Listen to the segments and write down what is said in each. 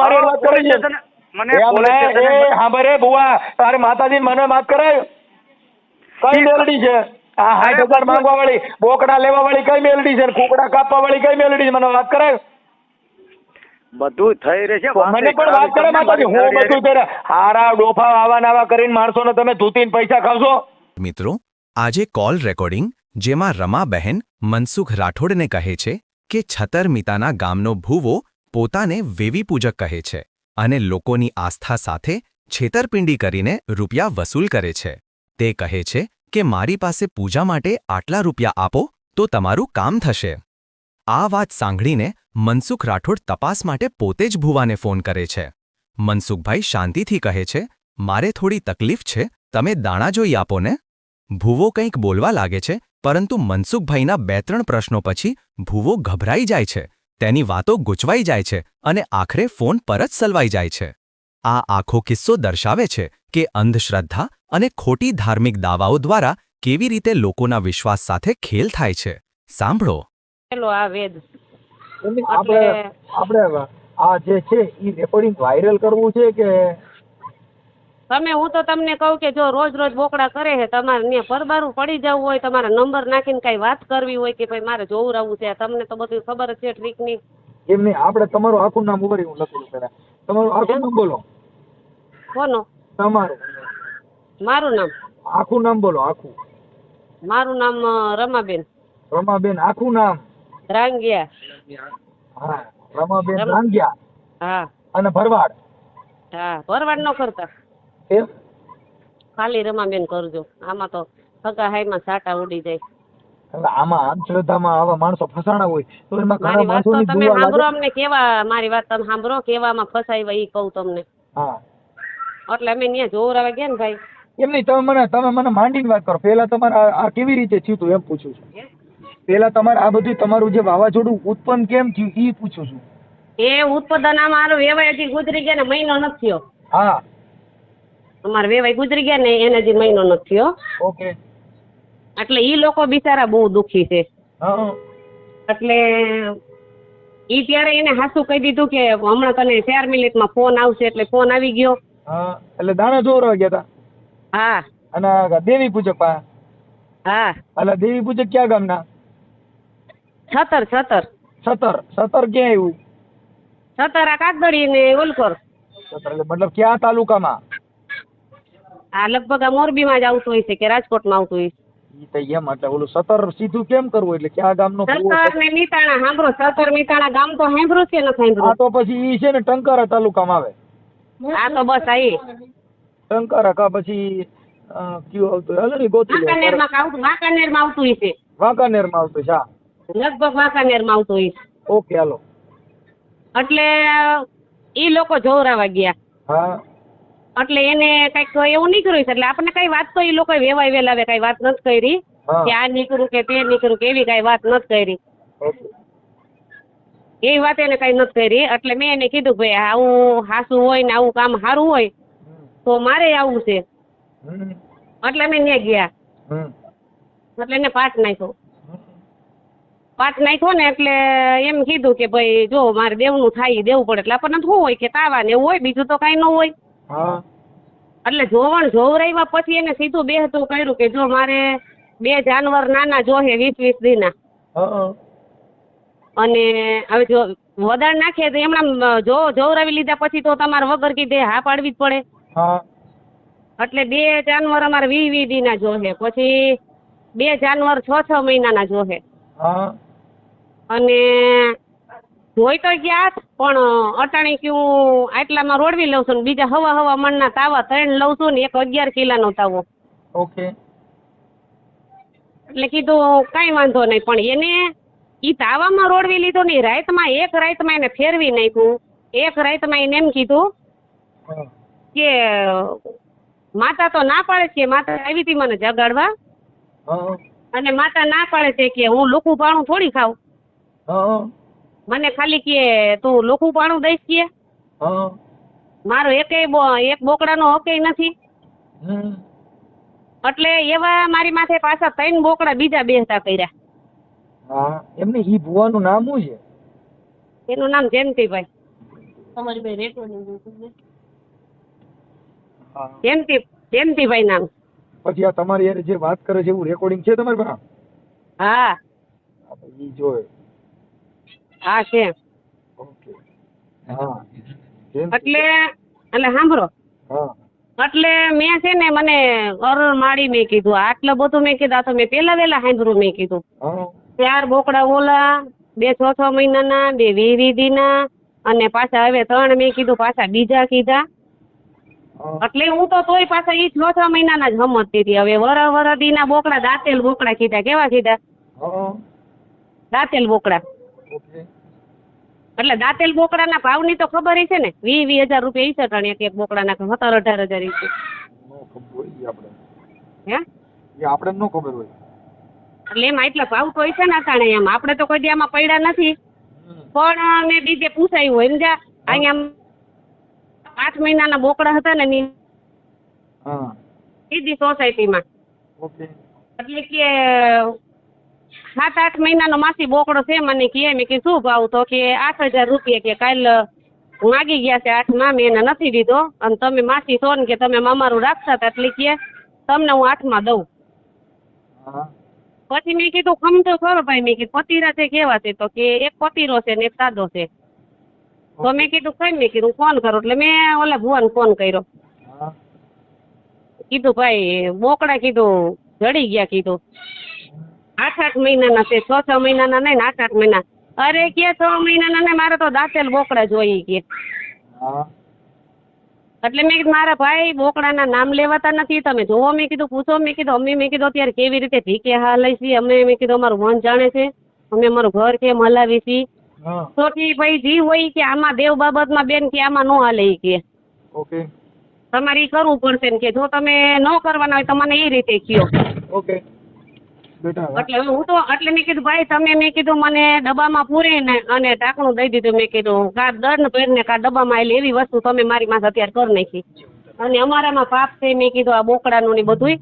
મારી વાત કરે છે મને એમ પોલીસ નહીં, સ્ટેશને એ હાંભળે બુવા તારે માતાજી મને વાત કરાય. કઈ મેલડી છે? આ સાઠ હજાર માંગવા વાળી બોકડા લેવા વાળી કઈ મેલડી છે? ને કુકડા કાપવા વાળી કઈ મેલડી છે? મને વાત કરાય. બધું થઈ રહેશે મને પણ વાત કરે માતાજી હું બધું કરે હારા ડોફા આવા નાવા કરીને માણસોને તમે ધૂતીને પૈસા ખાવશો? મિત્રો આજે કોલ રેકોર્ડિંગ જેમાં રમા બહેન મનસુખ રાઠોડને કહે છે કે છતરમિતાના ગામનો ભૂવો પોતાને વેવી પૂજક કહે છે અને લોકોની આસ્થા સાથે છેતરપિંડી કરીને રૂપિયા વસૂલ કરે છે. તે કહે છે કે મારી પાસે પૂજા માટે આટલા રૂપિયા આપો તો તમારું કામ થશે. આ વાત સાંભળીને મનસુખ રાઠોડ તપાસ માટે પોતે જ ભુવાને ફોન કરે છે. મનસુખભાઈ શાંતિથી કહે છે, મારે થોડી તકલીફ છે, તમે દાણા જોઈ આપો ને. ભૂવો કંઈક બોલવા લાગે છે, પરંતુ મનસુખભાઈના બે ત્રણ પ્રશ્નો પછી ભૂવો ગભરાઈ જાય છે. તેની વાતો ગૂંચવાઈ જાય છે અને આખરે ફોન પર જ સલવાઈ જાય છે. આ આખો કિસ્સો દર્શાવે છે કે અંધશ્રદ્ધા અને ખોટી ધાર્મિક દાવાઓ દ્વારા કેવી રીતે લોકોના વિશ્વાસ સાથે ખેલ થાય છે. સાંભળો. પેલો આ વેદ. આપણે આપણે આ જે છે એ રેકોર્ડિંગ વાયરલ કરવું છે કે તમે હું તો તમને કહું કે જો રોજ રોજ બોકડા કરે છે તમારે ને પરબારું પડી જવું હોય તમારે નંબર નાખીને કઈ વાત કરવી હોય કે ભાઈ મારે જોવું જોવરાવું છે તમને તો બધું ખબર છે ટ્રીકની નહીં આપણે તમારું આખું નામ ઉભરી હું લખેલું પેલા તમારું આખું નામ બોલો. કોનો? તમારું. મારું નામ? આખું નામ બોલો આખું. મારું નામ રમાબેન. રમાબેન આખું નામ. રાંગિયા. હા રમાબેન રમા. રાંગિયા. હા. અને ભરવાડ. હા ભરવાડ ન કરતા એમ? ખાલી રમાબેન કરજો. આમાં તો હગા હાઈમાં સાટા ઉડી જાય. આમાં અંધશ્રદ્ધામાં આવા માણસો ફસાણા હોય તો એમાં ઘણા મારી વાત તો માણસોની તમે સાંભળો લાગે. અમને કેવા મારી વાત તમે સાંભળો કેવામાં ફસાઈ એ કહું તમને. હા. એટલે અમે ત્યાં જોવરાવા ગયા ને ભાઈ? એમ નહીં તમે મને તમે મને માંડીને વાત કરો. પહેલા તમારે આ આ કેવી રીતે થયું હતું એમ પૂછું છું. પહેલા તમારે આ બધું તમારું જે વાવાઝોડું ઉત્પન્ન કેમ થયું એ પૂછું છું. એ ઉત્પાદન આમાં મારો વેવાય હજી ગુજરી ગયા ને મહિનો નથી થયો. હા. અમારા વેવાય ગુજરી ગયા ને એને હજી મહિનો નથી થયો. ઓકે. એટલે ઈ લોકો બિચારા બહુ દુખી છે. એટલે ઈ ત્યારે એને હાસુ કહી દીધું કે હમણાં તને ચાર મિનિટમાં ફોન આવશે એટલે ફોન આવી ગયો. હા એટલે દાણા જોરવા ગયા હતા હા. અને દેવી પૂજક પા? હા. એટલે દેવી પૂજક ક્યાં ગામના? છતર છતર. છતર. છતર ક્યાં આવ્યું છતર આ કાગદડી ને ઓલકોર એટલે મતલબ ક્યાં તાલુકામાં? આ લગભગ આ મોરબીમાં જ આવતું હોય છે કે રાજકોટમાં આવતું હોય ઈ તો એમ એટલે ઓલું સતર સીધું કેમ કરવું? એટલે ક્યાં ગામનો છે? ને મીતાણા સાંભળો સતર મીતાણા ગામ તો સાંભળ્યું છે ને સાંભળ્યું? તો પછી ઈ છે ને ટંકારા તાલુકામાં આવે. આ તો બસ આઈ ટંકારા કા પછી કયું આવતું હાલો ને ગોતી લે. આવતું વાંકાનેરમાં આવતું હોય છે. વાંકાનેરમાં આવતું છે હા. લગભગ આવતું હોય છે. ઓકે હાલો. એટલે ઈ લોકો જોવરાવા ગયા. હા. એટલે એને કંઈક એવું નીકળ્યું છે. એટલે આપણને કઈ વાત તો એ લોકો વેવાય વેલાવે કઈ વાત નથી કરી. કે આ નીકળ્યું કે તે નીકળ્યું કે એવી કઈ વાત નથી કરી. એવી વાત એને કઈ નથી કરી. એટલે મેં એને કીધું કે ભાઈ આવું હાસું હોય ને આવું કામ સારું હોય તો મારે આવું છે. એટલે અમે ત્યાં ગયા. એટલે એને પાઠ નાખ્યો. પાઠ નાખ્યો ને એટલે એમ કીધું કે ભાઈ જો મારે દેવનું થાય દેવું પડે. એટલે આપણને શું હોય કે તાવા ને એવું હોય બીજું તો કાંઈ ન હોય. હા. એટલે જોવણ જોવરાવ્યા પછી એને સીધું બેહતું કર્યું કે જો મારે બે જાનવર નાના જોહે વીસ વીસ દીના. હા અને હવે જો વધાર નાખીએ તો એમણા જો જોવરાવી લીધા પછી તો તમારે વગર કીધે હા પાડવી જ પડે. હા. એટલે બે જાનવર અમારે વી વી દીના જોહે પછી બે જાનવર છ છ મહિનાના જોહે હા. અને જોઈ તો ગયા પણ અટાણી કયું આટલામાં રોડવી લઉં છું ને બીજા હવા હવા મણના તાવા ત્રણ લઉં છું ને એક અગિયાર કિલાનો તાવો. ઓકે. એટલે કીધું કાંઈ વાંધો નહીં પણ એને ઈ તાવામાં રોડવી લીધો નહીં રાતમાં એક રાતમાં એને ફેરવી નાખ્યું. એક રાતમાં એને એમ કીધું કે માતા તો ના પાડે છે કે માતા આવી હતી મને જગાડવા. હા. અને માતા ના પાડે છે કે હું લોખું પાણું થોડી ખાઉં. હા. મને ખાલી કે તું લોખું પાણું દઈશ કે? હા. મારો એકેય એક બોકડાનો હકેય નથી. હમ. એટલે એવા મારી માથે પાછા ત્રણ બોકડા બીજા બેસતા કર્યા. હા એમને ઈ ભુવાનું નામ શું છે? એનું નામ જયંતિભાઈ. તમારી ભાઈ રેકોર્ડિંગ જયંતિ જયંતિભાઈ નામ. પછી આ તમારી યાર જે વાત કરે છે એવું રેકોર્ડિંગ છે તમારી પાસે? હા. હા, ઈ જોયે હા છે. હા. એટલે એટલે સાંભળો. હા. એટલે મેં છે ને મને અરર માળી મેં કીધું. આટલું બધું મેં કીધું. આ તો મેં પેલા વેલા સાંભળ્યું મેં કીધું. ચાર બોકડા ઓલા બે છ છ મહિનાના બે વી વીધીના અને પાછા હવે ત્રણ મેં કીધું પાછા બીજા કીધા. એટલે હું તો તોય પાછા ઈ છ છ મહિનાના જ સમજતી હતી. હવે વર વરદીના બોકડા દાંતેલ બોકડા કીધા. કેવા કીધા? દાંતેલ બોકડા. એટલે દાંતેલ બોકડાના ભાવની તો ખબર છે ને? વી વી હજાર રૂપિયા ઈ છે એક એક બોકડાના સત્તર અઢાર હજાર ઈ છે. નો ખબર હોય ઈ આપણે. હે? એ આપણે નો ખબર હોય. એટલે એમાં એટલા ભાવ તો છે ને અટાણે એમ. આપણે તો કોઈ દી આમાં પડ્યા નથી. પણ મેં બીજે પૂછાયું હોય. સમજા અહીંયા પાંચ મહિનાના બોકડા હતા ને ની સીધી સોસાયટીમાં. એટલે કે સાત આઠ મહિનાનો માસી બોકડો છે મને કહે મેં કે શું ભાવ તો કે આઠ હજાર રૂપિયા કે કાલ માગી ગયા છે આઠમાં મેં એને નથી દીધો. અને તમે માસી છો ને કે તમે મામારું રાખતા હતા એટલે કે તમને હું આઠમાં દઉં. પછી મેં કીધું ખમતો ખરો ભાઈ. મેં કીધું પતીરા છે કેવા છે તો કે એક પતીરો છે ને એક સાદો છે. તો મેં કીધું કઈ મેં કીધું ફોન કરો. એટલે મેં ઓલા ભુવાને ફોન કર્યો. કીધું ભાઈ બોકડા કીધું જડી ગયા કીધું. આઠ આઠ મહિનાના છે છ છ મહિનાના નહીં ને આઠ આઠ મહિના. અરે કે છ મહિનાના ને મારે તો દાંતેલ બોકડા જોઈએ કે એટલે મેં કીધું મારા ભાઈ બોકડાના નામ લેવાતા નથી તમે જોવો મેં કીધું પૂછો મેં કીધું અમે મેં કીધું અત્યારે કેવી રીતે ભીકે હાલે છે અમે મેં કીધું અમારું મન જાણે છે અમે અમારું ઘર કેમ હલાવી છીએ. તો કે ભાઈ જી હોય કે આમાં દેવ બાબતમાં બેન કે આમાં ન હાલે કે. ઓકે. તમારે એ કરવું પડશે ને કે જો તમે ન કરવાના હોય તો મને એ રીતે કયો. ઓકે. એટલે હું તો એટલે મેં કીધું ભાઈ તમે મેં કીધું મને ડબ્બામાં પૂરીને અને ઢાંકણું દઈ દીધું. મેં કીધું કા દંડ પહેરને કા ડબ્બામાં આવેલી એવી વસ્તુ તમે મારી માથે અત્યારે કરી નાખી. અને અમારામાં પાપ છે મેં કીધું આ બોકડાનું ને બધુંય.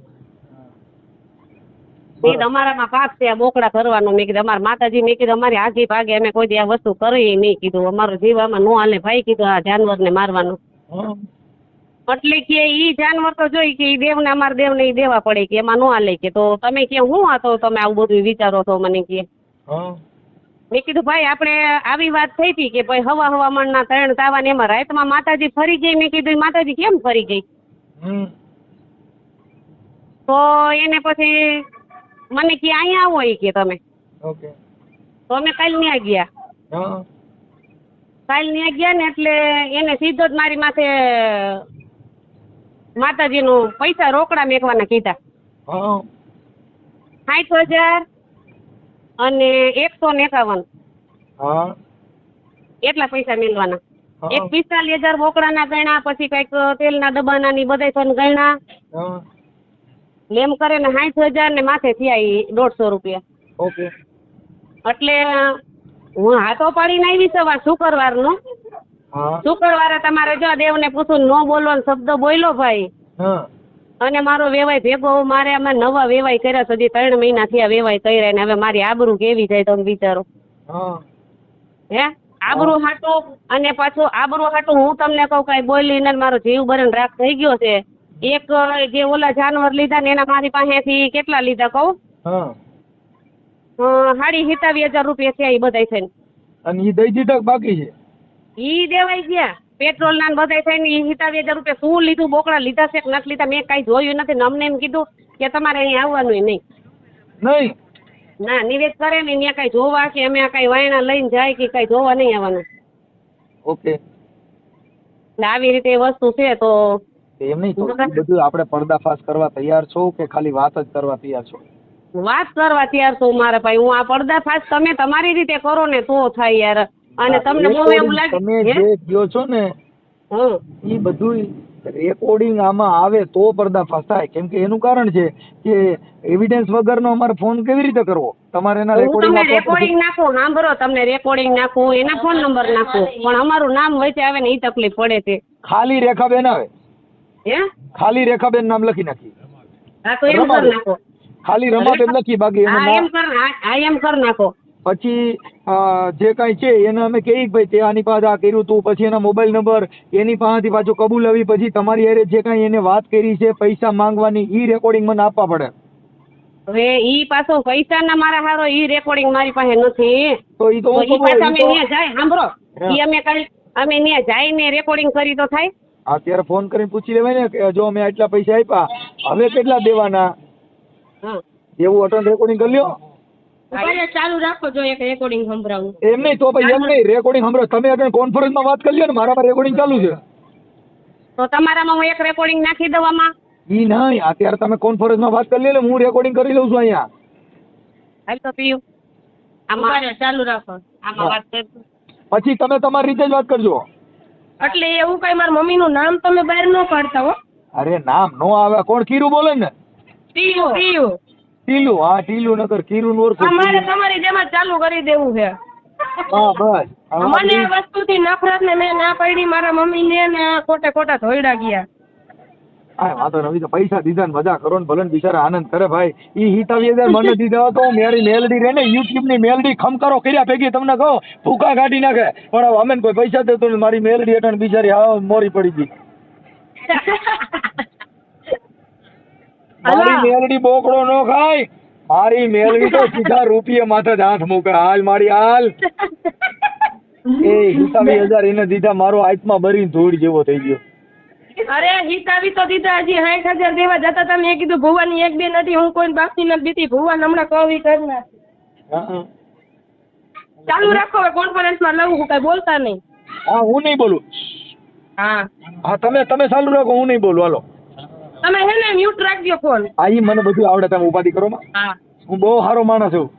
મેં અમારામાં પાપ છે આ બોકડા કરવાનું. મેં કીધું અમારા માતાજી મેં કીધું અમારી આગી ભાગે અમે કોઈ દી આ વસ્તુ કરી નહીં. કીધું અમારો જીવ આમાં ન હાલે. ભાઈ કીધું આ જાનવરને મારવાનું. હા. એટલે કે એ જાનવર તો જોઈ કે એ દેવને અમારા દેવને એ દેવા પડે કે એમાં ન હાલે કે. તો તમે કે હું હતો તમે આવું બધું વિચારો છો મને કે. મેં કીધું ભાઈ આપણે આવી વાત થઈ હતી કે ભાઈ હવા હવામાનના ત્રણ તાવા ને એમાં રાતમાં માતાજી ફરી ગઈ. મેં કીધું માતાજી કેમ ફરી ગઈ? તો એને પછી મને કે અહીંયા આવો એ કે તમે. તો અમે કાલ ત્યાં ગયા. હા. કાલ ત્યાં ગયા ને એટલે એને સીધો જ મારી માથે માતાજીનું પૈસા રોકડા મેકવાના કીધા. હા. સાઠ હજાર અને એકસો ને એકાવન. હા. એટલા પૈસા મેળવાના. એક પિસ્તાલીસ હજાર બોકડાના ગણ્યા પછી કંઈક તેલના ડબ્બાના ની બધા થઈને ગણ્યા. લેમ કરે ને સાઠ હજાર ને માથે થયા દોઢસો રૂપિયા. ઓકે. એટલે હું હાથો પાડીને આવી સવાર શુક્રવારનો. શુક્રવારે તમારે જો દેવને પૂછું ન બોલવાનો શબ્દ બોલ્યો ભાઈ? અને મારો વેવાય ભેગો મારે અમે નવા વેવાય કર્યા સુધી ત્રણ મહિના થયા વેવાય કર્યા ને હવે મારી આબરૂ કેવી જાય તમે વિચારો. હે. આબરૂ હાટું અને પાછું આબરૂ હાટું હું તમને કહું કઈ બોલીને મારો જીવ બરણ રાખ થઈ ગયો છે. એક જે ઓલા જાનવર લીધા ને એના મારી પાસેથી કેટલા લીધા કહું? સાડી સિત્તાવીસ હજાર રૂપિયા થયા એ બધાય થઈને. અને એ દઈ દીધા બાકી છે? ઈ દેવાઈ ગયા. પેટ્રોલ ના બધાય થાય ને સિત્તાવીસ હજાર રૂપિયા શું લીધું? બોકડા લીધા છે કે નથી લીધા? મેં કઈ જોયું નથી. અમને એમ કીધું કે તમારે અહીં આવવાનું નહીં. નહીં. ના નિવેદ કરે ને ત્યાં કાંઈ જોવા કે અમે આ કાંઈ વાયણા લઈને જાય કે કાંઈ જોવા નહીં આવવાનું. ઓકે. એટલે આવી રીતે વસ્તુ છે તો એમ નહીં બધું આપણે પડદાફાશ કરવા તૈયાર છો કે ખાલી વાત જ કરવા તૈયાર છો? વાત કરવા તૈયાર છું મારા ભાઈ. હું આ પડદાફાશ તમે તમારી રીતે કરો ને તો થાય યાર. અને તમને બહુ એવું લાગે તમે જે કયો છો ને. ઈ બધું રેકોર્ડિંગ આમાં આવે તો પર્દાફાશ થાય. કેમ કે એનું કારણ છે કે એવિડન્સ વગરનો અમારે ફોન કેવી રીતે કરવો? તમારે એના રેકોર્ડિંગ તમને રેકોર્ડિંગ નાખો સાંભળો તમને રેકોર્ડિંગ નાખો એના ફોન નંબર નાખો. પણ અમારું નામ વચ્ચે આવે ને એ તકલીફ પડે છે. ખાલી રેખાબેન આવે. હે? ખાલી રેખાબેન નામ લખી નાખી. હા તો એમ કર નાખો. ખાલી રમાબેન લખી બાકી એમ કર હા, એમ કર નાખો. પછી જે કાંઈ છે એને અમે કહીએ ભાઈ તે આની પાસે આ કર્યું તું પછી એના મોબાઈલ નંબર એની પાસેથી પાછું કબૂલાવી પછી તમારી હારે જે કાંઈ એને વાત કરી છે પૈસા માંગવાની ઈ રેકોર્ડિંગ મને આપવા પડે. હવે ઈ પાછો પૈસાના મારા હારો ઈ રેકોર્ડિંગ મારી પાસે નથી. તો ઈ તો તો ઈ પાછા અમે ન્યા જાય સાંભળો. ઈ અમે કાલ અમે ન્યા જઈને રેકોર્ડિંગ કરી તો થાય. અત્યારે ફોન કરીને પૂછી લેવાય ને કે જો અમે આટલા પૈસા આપ્યા હવે કેટલા દેવાના? હા. એવું અટન રેકોર્ડિંગ કરી લ્યો. ચાલુ રાખો જો એક રેકોર્ડિંગ સંભળાવું. એમ નહીં તો ભાઈ એમ નહીં રેકોર્ડિંગ સાંભળો તમે અટન કોન્ફરન્સમાં વાત કરી લ્યો ને મારામાં રેકોર્ડિંગ ચાલુ છે. તો તમારામાં હું એક રેકોર્ડિંગ નાખી દઉં આમાં? ઈ નહીં અત્યારે તમે કોન્ફરન્સમાં વાત કરી લે હું રેકોર્ડિંગ કરી લઉં છું અહીંયા. હાલ તો પીયું. આમાં ચાલુ રાખો. આમાં વાત કરજો પછી તમે તમારી રીતે જ વાત કરજો. એટલે એવું કઈ મારા મમ્મીનું નામ તમે બહાર ન પાડતા હો. અરે નામ નો આવે. કોણ કીરું બોલે ને? ટીયુ ટીયુ ટીલું હા ટીલું નગર કીરું નું અમારે તમારી જેમ જ ચાલુ કરી દેવું છે. હા બસ. મને આ વસ્તુથી નફરત ને મેં ના પાડી મારા મમ્મીને ને આ ખોટે ખોટા ધોઈડા ગયા. હા વાંધો નવી તો પૈસા દીધા ને મજા કરો ને ભલે બિચારા આનંદ કરે ભાઈ. ઈ હિતાવી હજાર મને દીધા તો મેરી મેલડી રે ને યુટ્યુબની મેલડી ખમકારો કર્યા ભેગી તમને કહો ભૂકા કાઢી નાખે. પણ હવે અમે કોઈ પૈસા દેતો ને મારી મેલડી અટણ બિચારી હા મોરી પડી ગઈ. મારી મેલડી બોકડો નો ખાય. મારી મેલડી તો સીધા રૂપિયા માથે જ હાથ મૂકે. હાલ મારી હાલ. એ હિસાબી હજાર એને દીધા. મારો આત્મા ભરીને ધૂળ જેવો થઈ ગયો. અરે હિતાવી તો દીધા. હજી સાઠ હજાર દેવા જતા તમે મેં કીધું ભુવાની એક બે નથી હું કોઈ બાપની નથી દીધી. ભુવાન હમણાં કવી કર હા, ચાલુ રાખો હવે કોન્ફરન્સમાં લઉં હું કઈ બોલતા નહીં. હા હું નહીં બોલું. હા. હા તમે તમે ચાલુ રાખો હું નહીં બોલું. હાલો. તમે હે ને મ્યુટ રાખજો ફોન આ ઈ મને બધું આવડે તમે ઉપાધિ કરો માં હા હું બહુ સારો માણસ છું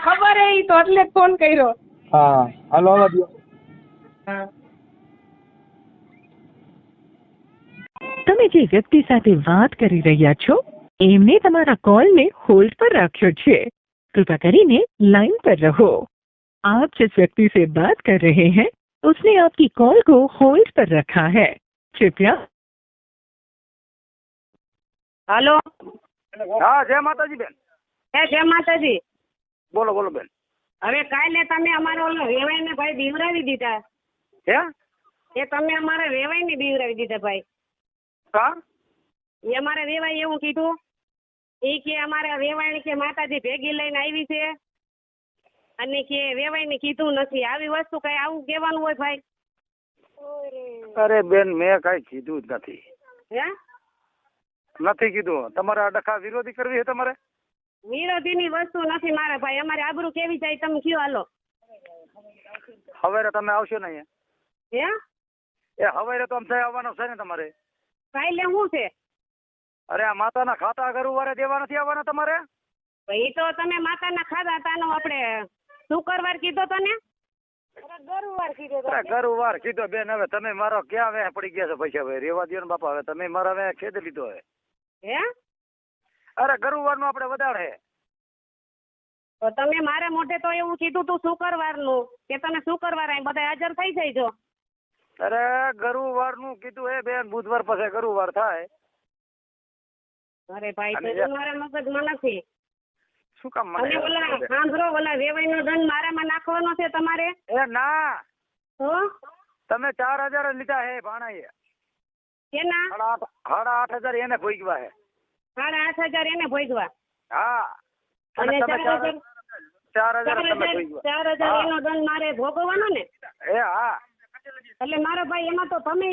ખબર હે ઈ તો એટલે જ ફોન કર્યો હા હાલો આવવા દો હા તમે જે વ્યક્તિ સાથે વાત કરી રહ્યા છો એમને તમારા કોલને હોલ્ડ પર રાખ્યો છે कृपया કરીને लाइन पर रहो आप जिस व्यक्ति से बात कर रहे हैं उसने आपकी कॉल को होल्ड पर रखा है कृपया હાલો? હા જય માતાજી બેન. હે જય માતાજી. બોલો બોલો બેન. હવે કાલે તમે અમારો ઓલો વેવાઈને ભાઈ બીવરાવી દીધા. હે? એ તમે અમારા વેવાઈને બીવરાવી દીધા ભાઈ. હા? એ અમારે વેવાઈ એવું કીધું. એ કે અમારે વેવાઈ કે માતાજી ભેગી લઈને આવી છે. અને કે વેવાઈને કીધું નથી. આવી વસ્તુ કઈ આવું કહેવાનું હોય ભાઈ. અરે બેન મેં કઈ કીધું જ નથી. હે? નથી કીધું. તમારે આ ડખા વિરોધી કરવી છે તમારે? વિરોધીની વસ્તુ નથી મારા ભાઈ. અમારે આબરૂ કેવી જાય તમે કયો હાલો. હવે તમે આવશો ને અહીંયા? હે? એ હવે તો આમ આવવાનો છે ને તમારે? કાલે શું છે? અરે આ માતાના ખાતા ગરુવારે દેવા નથી આવવાના તમારે? એ તો તમે માતાના ખાધા તાનો આપણે શુક્રવાર કીધો તો ને? કીધો ગરુવાર કીધો બેન. હવે તમે મારો ક્યાં વે પડી ગયા છો પૈસા ભાઈ? રેવા દો ને બાપા. હવે તમે મારા વે ખેદ લીધો હે. હે? અરે ગરુવારનું આપણે વધારે. તો તમે મારે મોઢે તો એવું કીધું તું શુક્રવારનું કે તમે શુક્રવાર અહીં બધા હાજર થઈ જઈજો અરે ગરુવારનું કીધું એ બેન બુધવાર પછી ગરુવાર થાય. અરે ભાઈ તો મારા મગજમાં નથી. શું કામ મને ઓલા સાંભળો ઓલા વેવાઈનો દંડ મારામાં નાખવાનો છે તમારે? એ ના. તો તમે ચાર હજાર લીધા હે ભાણાએ. કેના સાડા આઠ હજાર એને ભોગવા હે સાડા આઠ હજાર એને ભોગવા હા. અને ચાર હજાર ચાર હજાર એનો દંડ મારે ભોગવવાનો ને? એ હા. એટલે મારા ભાઈ એમાં તો તમે